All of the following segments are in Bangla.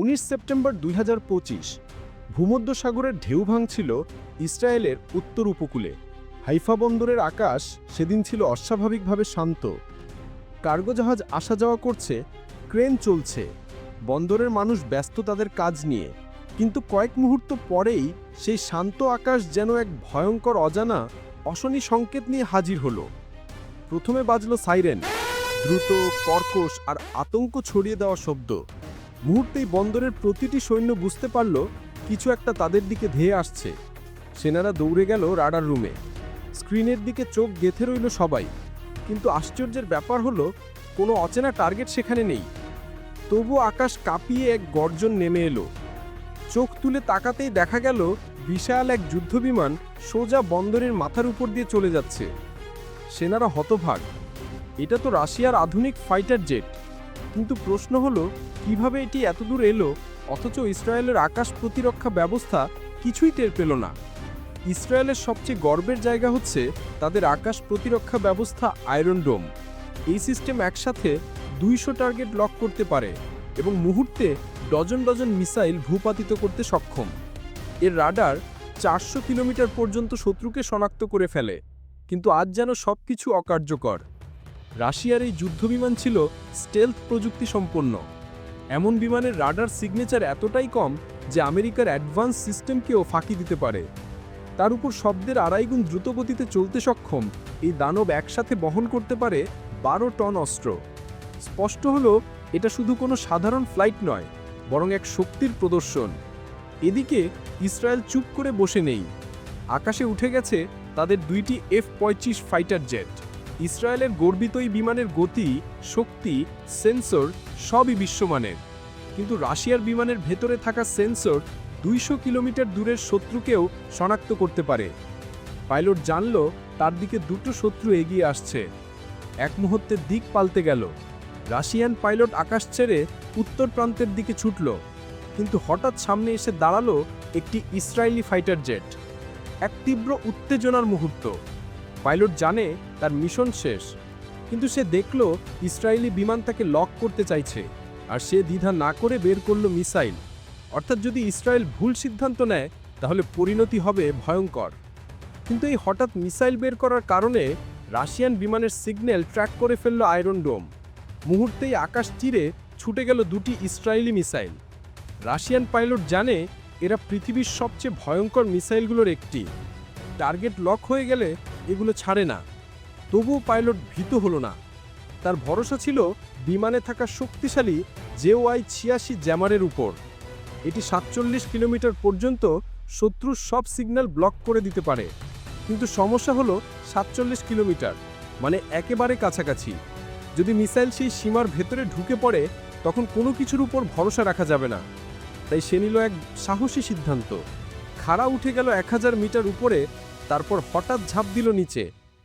উনিশ সেপ্টেম্বর দুই ভূমধ্যসাগরের ঢেউ ভাঙছিল ইসরায়েলের উত্তর উপকূলে। হাইফা বন্দরের আকাশ সেদিন ছিল অস্বাভাবিকভাবে শান্ত। কার্গো জাহাজ আসা যাওয়া করছে, ক্রেন চলছে। বন্দরের মানুষ ব্যস্ত তাদের কাজ নিয়ে। কিন্তু কয়েক মুহূর্ত পরেই সেই শান্ত আকাশ যেন এক ভয়ঙ্কর অজানা, অশনি সংকেত নিয়ে হাজির হলো। প্রথমে বাজল সাইরেন। দ্রুত কর্কশ আর আতঙ্ক ছড়িয়ে দেওয়া শব্দ। মুহূর্তেই বন্দরের প্রতিটি সৈন্য বুঝতে পারল, কিছু একটা তাদের দিকে ধেয়ে আসছে। সেনারা দৌড়ে গেল রাডার রুমে। স্ক্রিনের দিকে চোখ গেথে রইল সবাই। কিন্তু আশ্চর্যের ব্যাপার হলো, কোনো অচেনা টার্গেট সেখানে নেই। তবু আকাশ কাঁপিয়ে এক গর্জন নেমে এলো। চোখ তুলে তাকাতেই দেখা গেল, বিশাল এক যুদ্ধবিমান সোজা বন্দরের মাথার উপর দিয়ে চলে যাচ্ছে। সেনারা হতভাগ। এটা তো রাশিয়ার আধুনিক ফাইটার জেট। কিন্তু প্রশ্ন হলো, কীভাবে এটি এতদূর এলো? অথচ ইসরায়েলের আকাশ প্রতিরক্ষা ব্যবস্থা কিছুই টের পেল না। ইসরায়েলের সবচেয়ে গর্বের জায়গা হচ্ছে তাদের আকাশ প্রতিরক্ষা ব্যবস্থা আয়রন ডোম। এই সিস্টেম একসাথে দুইশো টার্গেট লক করতে পারে এবং মুহূর্তে ডজন ডজন মিসাইল ভূপাতিত করতে সক্ষম। এর রাডার চারশো কিলোমিটার পর্যন্ত শত্রুকে শনাক্ত করে ফেলে, কিন্তু আজ যেন সব কিছু অকার্যকর। রাশিয়ার এই যুদ্ধবিমান ছিল স্টেলথ প্রযুক্তি সম্পন্ন। এমন বিমানের রাডার সিগনেচার এতটাই কম যে আমেরিকার অ্যাডভান্স সিস্টেমকেও ফাঁকি দিতে পারে। তার উপর শব্দের আড়াইগুণ দ্রুতগতিতে চলতে সক্ষম এই দানব একসাথে বহন করতে পারে বারো টন অস্ত্র। স্পষ্ট হলো, এটা শুধু কোনো সাধারণ ফ্লাইট নয়, বরং এক শক্তির প্রদর্শন। এদিকে, ইসরায়েল চুপ করে বসে নেই। আকাশে উঠে গেছে তাদের দুইটি এফ পঁয়ত্রিশ ফাইটার জেট ইসরায়েলের গর্বিত এই বিমানের গতি, শক্তি, সেন্সর সবই বিশ্বমানের। কিন্তু রাশিয়ার বিমানের ভেতরে থাকা সেন্সর দুইশো কিলোমিটার দূরের শত্রুকেও শনাক্ত করতে পারে। পাইলট জানল, তার দিকে দুটো শত্রু এগিয়ে আসছে। এক মুহূর্তে দিক পাল্টে গেল। রাশিয়ান পাইলট আকাশ ছেড়ে উত্তর প্রান্তের দিকে ছুটল। কিন্তু হঠাৎ সামনে এসে দাঁড়াল একটি ইসরায়েলি ফাইটার জেট। এক তীব্র উত্তেজনার মুহূর্ত। পাইলট জানে তার মিশন শেষ, কিন্তু সে দেখল ইসরায়েলি বিমান তাকে লক করতে চাইছে, আর সে দ্বিধা না করে বের করল মিসাইল। অর্থাৎ যদি ইসরায়েল ভুল সিদ্ধান্ত নেয়, তাহলে পরিণতি হবে ভয়ঙ্কর। কিন্তু এই হঠাৎ মিসাইল বের করার কারণে রাশিয়ান বিমানের সিগন্যাল ট্র্যাক করে ফেলল আয়রন ডোম। মুহূর্তেই আকাশ চিরে ছুটে গেল দুটি ইসরায়েলি মিসাইল। রাশিয়ান পাইলট জানে এরা পৃথিবীর সবচেয়ে ভয়ঙ্কর মিসাইলগুলোর একটি। টার্গেট লক হয়ে গেলে এগুলো ছাড়ে না। তবুও পাইলট ভীত হলো না। তার ভরসা ছিল বিমানে থাকা শক্তিশালী জেওয়াই ছিয়াশি জ্যামারের উপর। এটি সাতচল্লিশ কিলোমিটার পর্যন্ত শত্রুর সব সিগন্যাল ব্লক করে দিতে পারে। কিন্তু সমস্যা হলো সাতচল্লিশ কিলোমিটার মানে একেবারে কাছাকাছি। যদি মিসাইল সেই সীমার ভেতরে ঢুকে পড়ে, তখন কোনো কিছুর উপর ভরসা রাখা যাবে না। তাই সে নিল এক সাহসী সিদ্ধান্ত। খাড়া উঠে গেল এক হাজার মিটার উপরে তারপর হঠাৎ ঝাঁপ দিল নিচে,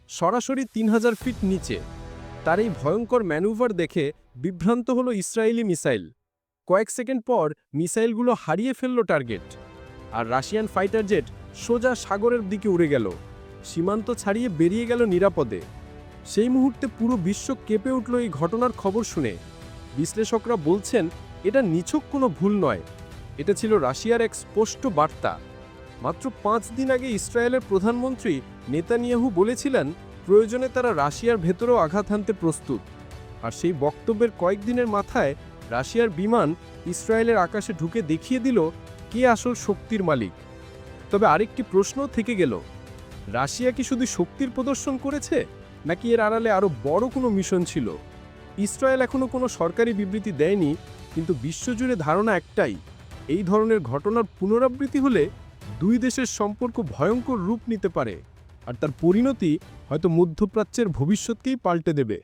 সরাসরি তিন হাজার ফিট নিচে। তার এই ভয়ঙ্কর ম্যানুভার দেখে বিভ্রান্ত হলো ইসরায়েলি মিসাইল। কয়েক সেকেন্ড পর মিসাইলগুলো হারিয়ে ফেলল টার্গেট, আর রাশিয়ান ফাইটার জেট সোজা সাগরের দিকে উড়ে গেল, সীমান্ত ছাড়িয়ে বেরিয়ে গেল নিরাপদে। সেই মুহূর্তে পুরো বিশ্ব কেঁপে উঠল এই ঘটনার খবর শুনে। বিশ্লেষকরা বলছেন, এটা নিছক কোনো ভুল নয়। এটা ছিল রাশিয়ার এক স্পষ্ট বার্তা। মাত্র পাঁচ দিন আগে ইসরায়েলের প্রধানমন্ত্রী নেতানিয়াহু বলেছিলেন, প্রয়োজনে তারা রাশিয়ার ভেতরেও আঘাত হানতে প্রস্তুত। আর সেই বক্তব্যের কয়েকদিনের মাথায় রাশিয়ার বিমান ইসরায়েলের আকাশে ঢুকে দেখিয়ে দিল কে আসল শক্তির মালিক। তবে আরেকটি প্রশ্ন থেকে গেল, রাশিয়া কি শুধু শক্তির প্রদর্শন করেছে, নাকি এর আড়ালে আরও বড় কোনো মিশন ছিল? ইসরায়েল এখনও কোনো সরকারি বিবৃতি দেয়নি, কিন্তু বিশ্বজুড়ে ধারণা একটাই, এই ধরনের ঘটনার পুনরাবৃত্তি হলে দুই দেশের সম্পর্ক ভয়ঙ্কর রূপ নিতে পারে, আর তার পরিণতি হয়তো মধ্যপ্রাচ্যের ভবিষ্যৎকেই পাল্টে দেবে।